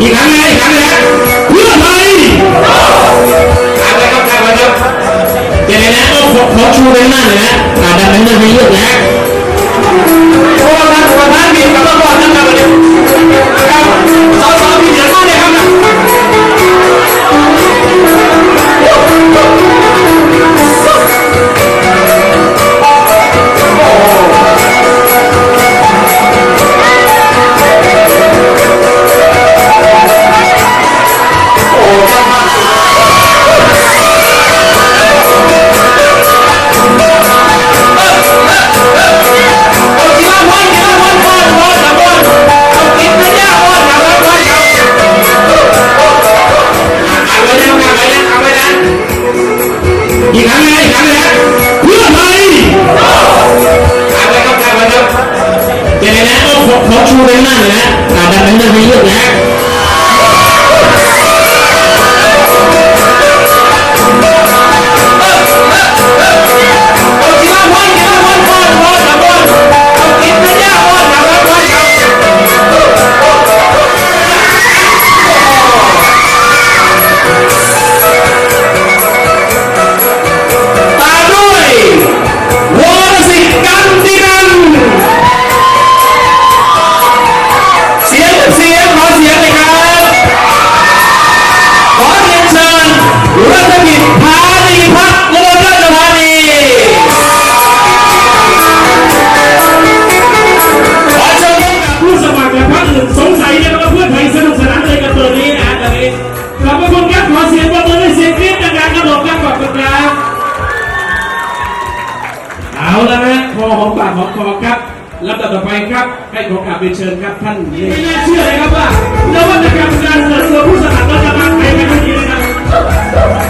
อีกครั้งนะอีกครั้งนะเพื่อไทยถามเลยครับถามเลยครับยังไงนะก็ขอชูแรงนหน้าเลยนะถามด้านหน้าให้เลืนะ medio. เอาละฮะพอหอมปากหอมคอครับลำดับต่อไปครับให้ขอกราบเชิญครับท่านไม่น่าเชื่อเลยครับว่านวัตกรรมการเสริมผู้สมัครรัฐบาลไทยในวันนี้นะ